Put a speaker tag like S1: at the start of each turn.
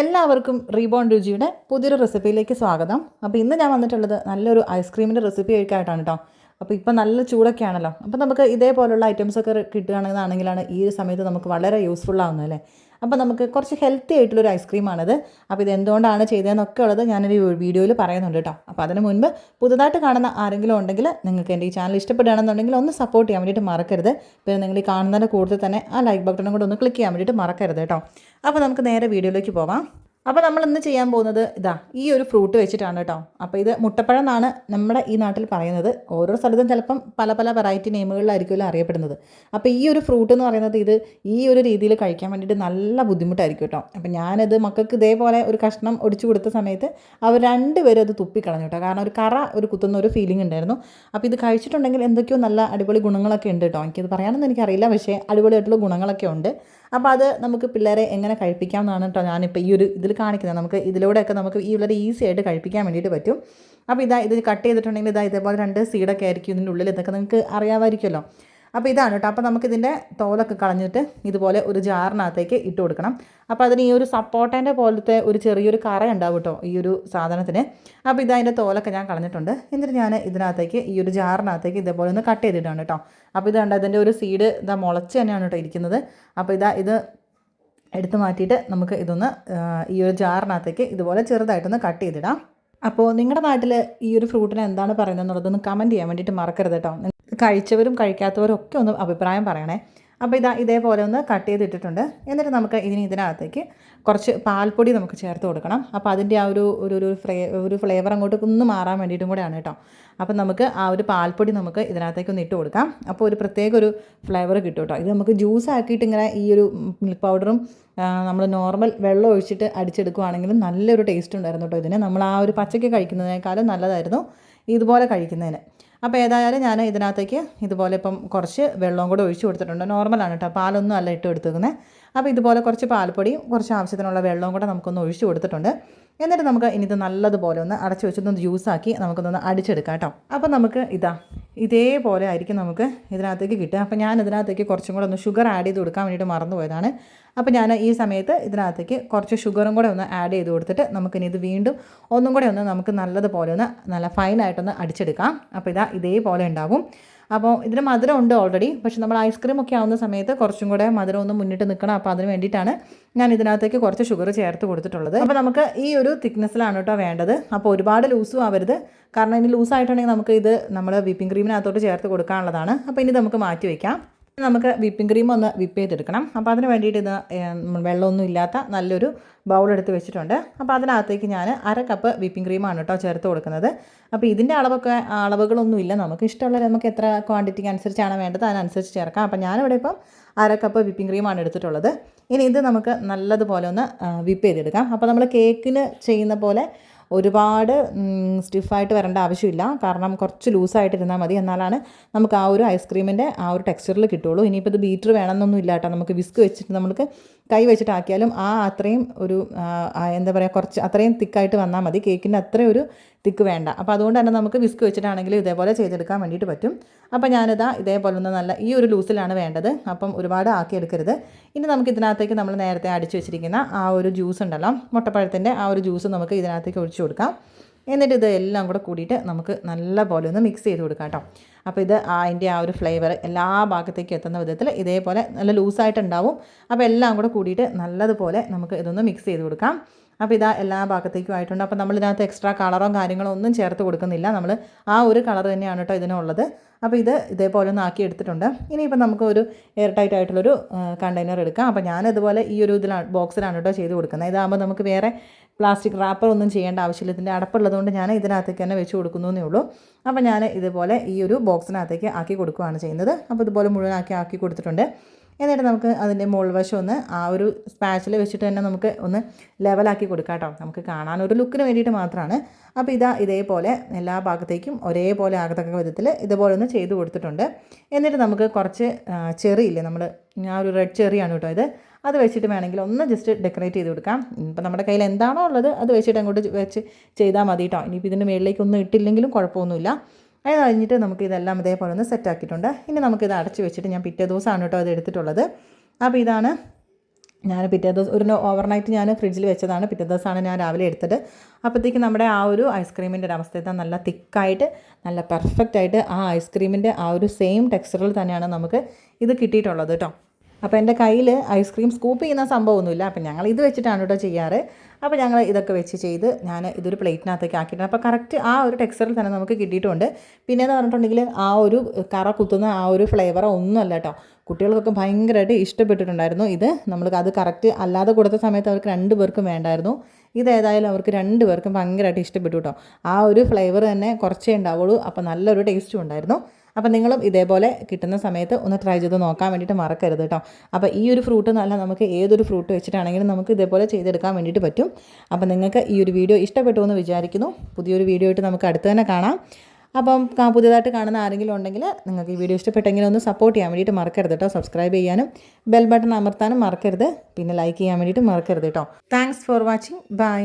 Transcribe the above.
S1: എല്ലാവർക്കും റീബോൺ രുചിയുടെ പുതിയൊരു റെസിപ്പിയിലേക്ക് സ്വാഗതം. അപ്പോൾ ഇന്ന് ഞാൻ വന്നിട്ടുള്ളത് നല്ലൊരു ഐസ്ക്രീമിന്റെ റെസിപ്പി ആയിട്ടാണ് കേട്ടോ. അപ്പോൾ ഇപ്പോൾ നല്ല ചൂടൊക്കെ ആണല്ലോ അപ്പോൾ നമുക്ക് ഇതേപോലുള്ള ഐറ്റംസ് ഒക്കെ കിട്ടുകയാണെന്നാണെങ്കിലാണ് ഈ ഒരു സമയത്ത് നമുക്ക് വളരെ യൂസ്ഫുൾ ആവുന്നത് അല്ലേ? അപ്പോൾ നമുക്ക് കുറച്ച് ഹെൽത്തി ആയിട്ടുള്ളൊരു ഐസ്ക്രീമാണിത് അപ്പോൾ ഇത് എന്തുകൊണ്ടാണ് ചെയ്തതെന്നൊക്കെ ഉള്ളത് ഞാനൊരു വീഡിയോയിൽ പറയുന്നുണ്ട് കേട്ടോ. അപ്പോൾ അതിന് മുൻപ് പുതുതായിട്ട് കാണുന്ന ആരെങ്കിലും ഉണ്ടെങ്കിൽ നിങ്ങൾക്ക് എന്റെ ഈ ചാനൽ ഇഷ്ടപ്പെടുകയാണെന്നുണ്ടെങ്കിൽ ഒന്ന് സപ്പോർട്ട് ചെയ്യാൻ വേണ്ടിയിട്ട് മറക്കരുത്. പിന്നെ നിങ്ങൾ ഈ കാണുന്നതിന്റെ കൂടുതൽ തന്നെ ആ ലൈക്ക് ബട്ടണും കൂടെ ഒന്ന് ക്ലിക്ക് ചെയ്യാൻ വേണ്ടിയിട്ട് മറക്കരുത് കേട്ടോ. അപ്പോൾ നമുക്ക് നേരെ വീഡിയോയിലേക്ക് പോവാം. അപ്പോൾ നമ്മൾ ഇന്ന് ചെയ്യാൻ പോകുന്നത് ഇതാ ഈ ഒരു ഫ്രൂട്ട് വെച്ചിട്ടാണ് കേട്ടോ അപ്പോൾ ഇത് മുട്ടപ്പഴം എന്നാണ് നമ്മുടെ ഈ നാട്ടിൽ പറയുന്നത്. ഓരോ സ്ഥലത്തും ചിലപ്പം പല പല വെറൈറ്റി നെയിമുകളിലായിരിക്കുമല്ലോ അറിയപ്പെടുന്നത്. അപ്പോൾ ഈ ഒരു ഫ്രൂട്ട് എന്ന് പറയുന്നത് ഇത് ഈ ഒരു രീതിയിൽ കഴിക്കാൻ വേണ്ടിയിട്ട് നല്ല ബുദ്ധിമുട്ടായിരിക്കും കേട്ടോ അപ്പോൾ ഞാനത് മക്കൾക്ക് ഇതേപോലെ ഒരു കഷ്ണം ഒടിച്ചു കൊടുത്ത സമയത്ത് അവർ രണ്ടുപേരും അത് തുപ്പിക്കളഞ്ഞു കേട്ടോ കാരണം ഒരു കറ ഒരു കുത്തുന്ന ഒരു ഫീലിംഗ് ഉണ്ടായിരുന്നു. അപ്പോൾ ഇത് കഴിച്ചിട്ടുണ്ടെങ്കിൽ എന്തൊക്കെയോ നല്ല അടിപൊളി ഗുണങ്ങളൊക്കെ ഉണ്ട് കേട്ടോ എനിക്കത് പറയാനൊന്നും എനിക്കറിയില്ല. പക്ഷേ അടിപൊളിയായിട്ടുള്ള ഗുണങ്ങളൊക്കെ ഉണ്ട്. അപ്പോൾ അത് നമുക്ക് പിള്ളേരെ എങ്ങനെ കഴിപ്പിക്കാം എന്നാണ് കേട്ടോ ഞാനിപ്പോൾ ഈ ഒരു ഇതിൽ കാണിക്കുന്നത്. നമുക്ക് ഇതിലൂടെയൊക്കെ നമുക്ക് ഈ വളരെ ഈസി ആയിട്ട് കഴിപ്പിക്കാൻ വേണ്ടിയിട്ട് പറ്റും. അപ്പോൾ ഇതാ ഇത് കട്ട് ചെയ്തിട്ടുണ്ടെങ്കിൽ ഇതാ ഇതേപോലെ രണ്ട് സീഡൊക്കെ ആയിരിക്കും ഇതിന്റെ ഉള്ളിൽ. ഇതൊക്കെ നിങ്ങൾക്ക് അറിയാമായിരിക്കുമല്ലോ. അപ്പോൾ ഇതാണ് കേട്ടോ. അപ്പോൾ നമുക്കിതിന്റെ തോലൊക്കെ കളഞ്ഞിട്ട് ഇതുപോലെ ഒരു ജാറിനകത്തേക്ക് ഇട്ട് കൊടുക്കണം. അപ്പോൾ അതിന് ഈ ഒരു സപ്പോർട്ടേന്റെ പോലത്തെ ഒരു ചെറിയൊരു കറ ഉണ്ടാവും കേട്ടോ ഈ ഒരു സാധനത്തിന്. അപ്പോൾ ഇതതിന്റെ തോലൊക്കെ ഞാൻ കളഞ്ഞിട്ടുണ്ട്. എന്നിട്ട് ഞാൻ ഇതിനകത്തേക്ക് ഈ ഒരു ജാറിനകത്തേക്ക് ഇതേപോലെ ഒന്ന് കട്ട് ചെയ്തിട്ടാണ് കേട്ടോ. അപ്പോൾ ഇത് കണ്ട ഇതിന്റെ ഒരു സീഡ് ഇതാ മുളച്ച് തന്നെയാണ് കേട്ടോ ഇരിക്കുന്നത്. അപ്പോൾ ഇതാ ഇത് എടുത്തു മാറ്റിയിട്ട് നമുക്ക് ഇതൊന്ന് ഈ ഒരു ജാറിനകത്തേക്ക് ഇതുപോലെ ചെറുതായിട്ടൊന്ന് കട്ട് ചെയ്തിടാം. അപ്പോൾ നിങ്ങളുടെ നാട്ടിൽ ഈ ഒരു ഫ്രൂട്ടിനെ എന്താണ് പറയുന്നത് എന്നുള്ളതൊന്ന് കമന്റ് ചെയ്യാൻ വേണ്ടിയിട്ട് മറക്കരുത് കേട്ടോ. കഴിച്ചവരും കഴിക്കാത്തവരും ഒക്കെ ഒന്ന് അഭിപ്രായം പറയണേ. അപ്പോൾ ഇതാ ഇതേപോലെ ഒന്ന് കട്ട് ചെയ്തിട്ടിട്ടുണ്ട്. എന്നിട്ട് നമുക്ക് ഇതിന് ഇതിനകത്തേക്ക് കുറച്ച് പാൽപ്പൊടി നമുക്ക് ചേർത്ത് കൊടുക്കണം. അപ്പോൾ അതിന്റെ ആ ഒരു ഒരു ഒരു ഫ്ലേ ഒരു ഫ്ലേവർ അങ്ങോട്ട് ഒന്ന് മാറാൻ വേണ്ടിയിട്ടും കൂടെയാണ് കേട്ടോ. അപ്പോൾ നമുക്ക് ആ ഒരു പാൽപ്പൊടി നമുക്ക് ഇതിനകത്തേക്ക് ഒന്ന് ഇട്ട് കൊടുക്കാം. അപ്പോൾ ഒരു പ്രത്യേക ഒരു ഫ്ലേവർ കിട്ടും കേട്ടോ. ഇത് നമുക്ക് ജ്യൂസ് ആക്കിയിട്ട് ഇങ്ങനെ ഈ ഒരു മിൽക്ക് പൗഡറും നമ്മൾ നോർമൽ വെള്ളം ഒഴിച്ചിട്ട് അടിച്ചെടുക്കുവാണെങ്കിലും നല്ലൊരു ടേസ്റ്റ് ഉണ്ടായിരുന്നു കേട്ടോ ഇതിന്. നമ്മൾ ആ ഒരു പച്ചയ്ക്ക് കഴിക്കുന്നതിനേക്കാളും നല്ലതായിരുന്നു ഇതുപോലെ കഴിക്കുന്നതിന്. അപ്പോൾ ഏതായാലും ഞാൻ ഇതിനകത്തേക്ക് ഇതുപോലെ ഇപ്പം കുറച്ച് വെള്ളവും കൂടെ ഒഴിച്ച് കൊടുത്തിട്ടുണ്ട്. നോർമലാണ് കേട്ടോ പാലൊന്നും അല്ല ഇട്ട് കൊടുത്തേക്കുന്നത് അപ്പോൾ ഇതുപോലെ കുറച്ച് പാൽപ്പൊടിയും കുറച്ച് ആവശ്യത്തിനുള്ള വെള്ളവും കൂടെ നമുക്കൊന്ന് ഒഴിച്ച് കൊടുത്തിട്ടുണ്ട്. എന്നിട്ട് നമുക്ക് ഇനി ഇത് നല്ലതുപോലെ ഒന്ന് അടച്ചു വെച്ചൊന്ന് ജ്യൂസാക്കി നമുക്കൊന്ന് അടിച്ചെടുക്കാം കേട്ടോ. അപ്പോൾ നമുക്ക് ഇതാ ഇതേപോലെ ആയിരിക്കും നമുക്ക് ഇതിനകത്തേക്ക് കിട്ടുക. അപ്പോൾ ഞാൻ ഇതിനകത്തേക്ക് കുറച്ചും കൂടെ ഒന്ന് ഷുഗർ ആഡ് ചെയ്ത് കൊടുക്കാൻ വേണ്ടിയിട്ട് മറന്നു പോയതാണ്. അപ്പോൾ ഞാൻ ഈ സമയത്ത് ഇതിനകത്തേക്ക് കുറച്ച് ഷുഗറും കൂടെ ഒന്ന് ആഡ് ചെയ്ത് കൊടുത്തിട്ട് നമുക്കിനി ഇത് വീണ്ടും ഒന്നും കൂടെ ഒന്ന് നമുക്ക് നല്ലതുപോലെ ഒന്ന് നല്ല ഫൈനായിട്ടൊന്ന് അടിച്ചെടുക്കാം. അപ്പോൾ ഇതാ ഇതേപോലെ ഉണ്ടാവും. അപ്പോൾ ഇതിന് മധുരം ഉണ്ട് ഓൾറെഡി പക്ഷെ നമ്മൾ ഐസ്ക്രീം ഒക്കെ ആവുന്ന സമയത്ത് കുറച്ചും കൂടെ മധുരം ഒന്ന് മുന്നിട്ട് നിൽക്കണം. അപ്പോൾ അതിന് വേണ്ടിയിട്ടാണ് ഞാൻ ഇതിനകത്തേക്ക് കുറച്ച് ഷുഗർ ചേർത്ത് കൊടുത്തിട്ടുള്ളത്. അപ്പോൾ നമുക്ക് ഈ ഒരു തിക്നെസ്സിലാണ് കേട്ടോ വേണ്ടത്. അപ്പോൾ ഒരുപാട് ലൂസും ആവരുത്. കാരണം ഇനി ലൂസായിട്ടുണ്ടെങ്കിൽ നമുക്ക് ഇത് നമ്മൾ വിപ്പിംഗ് ക്രീമിനകത്തോട്ട് ചേർത്ത് കൊടുക്കാനുള്ളതാണ്. അപ്പോൾ ഇനി നമുക്ക് മാറ്റി വയ്ക്കാം. നമുക്ക് വിപ്പിംഗ് ക്രീം ഒന്ന് വിപ്പ് ചെയ്തെടുക്കണം. അപ്പോൾ അതിന് വേണ്ടിയിട്ട് ഇത് വെള്ളമൊന്നും ഇല്ലാത്ത നല്ലൊരു ബൗൾ എടുത്ത് വെച്ചിട്ടുണ്ട്. അപ്പോൾ അതിനകത്തേക്ക് ഞാൻ അര കപ്പ് വിപ്പിംഗ് ക്രീമാണ് കേട്ടോ ചേർത്ത് കൊടുക്കുന്നത്. അപ്പോൾ ഇതിന്റെ അളവൊക്കെ അളവുകളൊന്നും ഇല്ല. നമുക്ക് ഇഷ്ടമുള്ള നമുക്ക് എത്ര ക്വാണ്ടിറ്റിക്ക് അനുസരിച്ചാണ് വേണ്ടത് അതിനനുസരിച്ച് ചേർക്കാം. അപ്പോൾ ഞാനിവിടെ ഇപ്പം അര കപ്പ് വിപ്പിംഗ് ക്രീമാണ് എടുത്തിട്ടുള്ളത്. ഇനി ഇത് നമുക്ക് നല്ലതുപോലെ ഒന്ന് വിപ്പ് ചെയ്തെടുക്കാം. അപ്പോൾ നമ്മൾ കേക്കിന് ചെയ്യുന്ന പോലെ ഒരുപാട് സ്റ്റിഫായിട്ട് വരേണ്ട ആവശ്യമില്ല. കാരണം കുറച്ച് ലൂസായിട്ടിരുന്നാൽ മതി. എന്നാലാണ് നമുക്ക് ആ ഒരു ഐസ്ക്രീമിന്റെ ആ ഒരു ടെക്സ്ചറിൽ കിട്ടുള്ളൂ ഇനിയിപ്പോൾ ഇത് ബീറ്റർ വേണമെന്നൊന്നും ഇല്ല കേട്ടോ. നമുക്ക് വിസ്ക് വെച്ചിട്ട് നമുക്ക് കൈ വെച്ചിട്ടാക്കിയാലും ആ അത്രയും ഒരു എന്താ പറയുക കുറച്ച് അത്രയും തിക്കായിട്ട് വന്നാൽ മതി. കേക്കിന്റെ അത്രയും ഒരു തിക്ക് വേണ്ട. അപ്പോൾ അതുകൊണ്ട് തന്നെ നമുക്ക് വിസ്ക് വെച്ചിട്ടാണെങ്കിലും ഇതേപോലെ ചെയ്തെടുക്കാൻ വേണ്ടിയിട്ട് പറ്റും. അപ്പോൾ ഞാനിതാ ഇതേപോലെ ഒന്ന് നല്ല ഈ ഒരു ലൂസിലാണ് വേണ്ടത്. അപ്പം ഒരുപാട് ആക്കിയെടുക്കരുത്. ഇനി നമുക്ക് ഇതിനകത്തേക്ക് നമ്മൾ നേരത്തെ അടിച്ചു വെച്ചിരിക്കുന്ന ആ ഒരു ജ്യൂസ് ഉണ്ടല്ലോ മുട്ടപ്പഴത്തിന്റെ ആ ഒരു ജ്യൂസ് നമുക്ക് ഇതിനകത്തേക്ക് ഒഴിച്ചു കൊടുക്കാം. എന്നിട്ട് ഇത് എല്ലാം കൂടെ കൂടിയിട്ട് നമുക്ക് നല്ല പോലെ ഒന്ന് മിക്സ് ചെയ്ത് കൊടുക്കാം കേട്ടോ. അപ്പോൾ ഇത് അതിന്റെ ആ ഒരു ഫ്ലേവർ എല്ലാ ഭാഗത്തേക്കും എത്തുന്ന വിധത്തിൽ ഇതേപോലെ നല്ല ലൂസായിട്ടുണ്ടാവും അപ്പോൾ എല്ലാം കൂടെ കൂടിയിട്ട് നല്ലതുപോലെ നമുക്ക് ഇതൊന്ന് മിക്സ് ചെയ്ത് കൊടുക്കാം. അപ്പോൾ ഇതാ എല്ലാ ഭാഗത്തേക്കും ആയിട്ടുണ്ട്. അപ്പോൾ നമ്മളിതിനകത്ത് എക്സ്ട്രാ കളറോ കാര്യങ്ങളോ ഒന്നും ചേർത്ത് കൊടുക്കുന്നില്ല. നമ്മൾ ആ ഒരു കളർ തന്നെയാണ് കേട്ടോ ഇതിനുള്ളത്. അപ്പോൾ ഇത് ഇതേപോലെ ഒന്ന് ആക്കി എടുത്തിട്ടുണ്ട്. ഇനിയിപ്പോൾ നമുക്ക് ഒരു എയർ ടൈറ്റ് ആയിട്ടുള്ളൊരു കണ്ടെയ്നർ എടുക്കാം. അപ്പോൾ ഞാൻ അതുപോലെ ഈ ഒരു ഇതിലാണ് ബോക്സിലാണ് കേട്ടോ ചെയ്ത് കൊടുക്കുന്നത്. ഇതാകുമ്പോൾ നമുക്ക് വേറെ പ്ലാസ്റ്റിക് റാപ്പർ ഒന്നും ചെയ്യേണ്ട ആവശ്യമില്ല. ഇതിന്റെ അടപ്പുള്ളതുകൊണ്ട് ഞാൻ ഇതിനകത്തേക്ക് തന്നെ വെച്ച് കൊടുക്കുന്നു എന്നേ ഉള്ളൂ. അപ്പോൾ ഞാൻ ഇതുപോലെ ഈ ഒരു ബോക്സിനകത്തേക്ക് ആക്കി കൊടുക്കുകയാണ് ചെയ്യുന്നത്. അപ്പോൾ ഇതുപോലെ മുഴുവനാക്കി ആക്കി കൊടുത്തിട്ടുണ്ട്. എന്നിട്ട് നമുക്ക് അതിന്റെ മോൾ വശം ഒന്ന് ആ ഒരു സ്പാച്ചിൽ വെച്ചിട്ട് തന്നെ നമുക്ക് ഒന്ന് ലെവലാക്കി കൊടുക്കാം കേട്ടോ നമുക്ക് കാണാൻ ഒരു ലുക്കിന് വേണ്ടിയിട്ട് മാത്രമാണ് അപ്പോൾ ഇതാ ഇതേപോലെ എല്ലാ ഭാഗത്തേക്കും ഒരേപോലെ ആകത്തക്ക വിധത്തിൽ ഇതുപോലെ ഒന്ന് ചെയ്ത് കൊടുത്തിട്ടുണ്ട്. എന്നിട്ട് നമുക്ക് കുറച്ച് ചെറിയില്ലേ നമ്മൾ ആ ഒരു റെഡ് ചെറിയാണ് കേട്ടോ ഇത്. അത് വെച്ചിട്ട് വേണമെങ്കിൽ ഒന്ന് ജസ്റ്റ് ഡെക്കറേറ്റ് ചെയ്ത് കൊടുക്കാം. ഇപ്പം നമ്മുടെ കയ്യിൽ എന്താണോ ഉള്ളത് അത് വെച്ചിട്ട് അങ്ങോട്ട് വെച്ച് ചെയ്താൽ മതി കേട്ടോ ഇനിയിപ്പോൾ ഇതിന്റെ മുകളിലേക്കൊന്നും ഇട്ടില്ലെങ്കിലും കുഴപ്പമൊന്നുമില്ല. അത് കഴിഞ്ഞിട്ട് നമുക്ക് ഇതെല്ലാം ഇതേപോലെ ഒന്ന് സെറ്റാക്കിയിട്ടുണ്ട് ഇനി നമുക്കിത് അടച്ച് വെച്ചിട്ട് ഞാൻ പിറ്റേ ദിവസമാണ് കേട്ടോ അത് എടുത്തിട്ടുള്ളത്. അപ്പോൾ ഇതാണ് ഞാൻ പിറ്റേ ദിവസം ഒരു ഓവർനൈറ്റ് ഞാൻ ഫ്രിഡ്ജിൽ വെച്ചതാണ്. പിറ്റേ ദിവസമാണ് ഞാൻ രാവിലെ എടുത്തത്. അപ്പോഴത്തേക്ക് നമ്മുടെ ആ ഒരു ഐസ്ക്രീമിന്റെ ഒരു അവസ്ഥ നല്ല തിക്കായിട്ട് നല്ല പെർഫെക്റ്റ് ആയിട്ട് ആ ഐസ്ക്രീമിന്റെ ആ ഒരു സെയിം ടെക്സ്ചറിൽ തന്നെയാണ് നമുക്ക് ഇത് കിട്ടിയിട്ടുള്ളത് കേട്ടോ. അപ്പോൾ എന്റെ കയ്യിൽ ഐസ്ക്രീം സ്കൂപ്പ് ചെയ്യുന്ന സംഭവമൊന്നുമില്ല. അപ്പം ഞങ്ങൾ ഇത് വെച്ചിട്ടാണ് കേട്ടോ ചെയ്യാറ്. അപ്പോൾ ഞങ്ങൾ ഇതൊക്കെ വെച്ച് ചെയ്ത് ഞാൻ ഇതൊരു പ്ലേറ്റിനകത്തേക്ക് ആക്കിയിട്ടുണ്ട്. അപ്പോൾ കറക്റ്റ് ആ ഒരു ടെക്സ്ചറിൽ തന്നെ നമുക്ക് കിട്ടിയിട്ടുണ്ട്. പിന്നെയെന്ന് പറഞ്ഞിട്ടുണ്ടെങ്കിൽ ആ ഒരു കറ കുത്തുന്ന ആ ഒരു ഫ്ലേവർ ഒന്നുമല്ല കേട്ടോ. കുട്ടികൾക്കൊക്കെ ഭയങ്കരമായിട്ട് ഇഷ്ടപ്പെട്ടിട്ടുണ്ടായിരുന്നു. ഇത് നമ്മൾക്ക് അത് കറക്റ്റ് അല്ലാതെ കൊടുത്ത സമയത്ത് അവർക്ക് രണ്ട് പേർക്കും വേണ്ടായിരുന്നു. ഇതേതായാലും അവർക്ക് രണ്ട് പേർക്കും ഭയങ്കരമായിട്ട് ഇഷ്ടപ്പെട്ടു കേട്ടോ. ആ ഒരു ഫ്ലേവർ തന്നെ കുറച്ചേ ഉണ്ടാവുള്ളൂ. അപ്പോൾ നല്ലൊരു ടേസ്റ്റും ഉണ്ടായിരുന്നു. അപ്പോൾ നിങ്ങളും ഇതേപോലെ കിട്ടുന്ന സമയത്ത് ഒന്ന് ട്രൈ ചെയ്ത് നോക്കാൻ വേണ്ടിയിട്ട് മറക്കരുത് കേട്ടോ. അപ്പോൾ ഈ ഒരു ഫ്രൂട്ട് എന്നല്ല നമുക്ക് ഏതൊരു ഫ്രൂട്ട് വെച്ചിട്ടാണെങ്കിലും നമുക്ക് ഇതേപോലെ ചെയ്തെടുക്കാൻ വേണ്ടിയിട്ട് പറ്റും. അപ്പോൾ നിങ്ങൾക്ക് ഈ ഒരു വീഡിയോ ഇഷ്ടപ്പെട്ടു എന്ന് വിചാരിക്കുന്നു. പുതിയൊരു വീഡിയോ ആയിട്ട് നമുക്ക് അടുത്ത് തന്നെ കാണാം. അപ്പം പുതിയതായിട്ട് കാണുന്ന ആരെങ്കിലും ഉണ്ടെങ്കിൽ നിങ്ങൾക്ക് ഈ വീഡിയോ ഇഷ്ടപ്പെട്ടെങ്കിൽ ഒന്ന് സപ്പോർട്ട് ചെയ്യാൻ വേണ്ടിയിട്ട് മറക്കരുത് കേട്ടോ. സബ്സ്ക്രൈബ് ചെയ്യാനും ബെൽ ബട്ടൺ അമർത്താനും മറക്കരുത്. പിന്നെ ലൈക്ക് ചെയ്യാൻ വേണ്ടിയിട്ട് മറക്കരുത് കേട്ടോ. Thanks for watching bye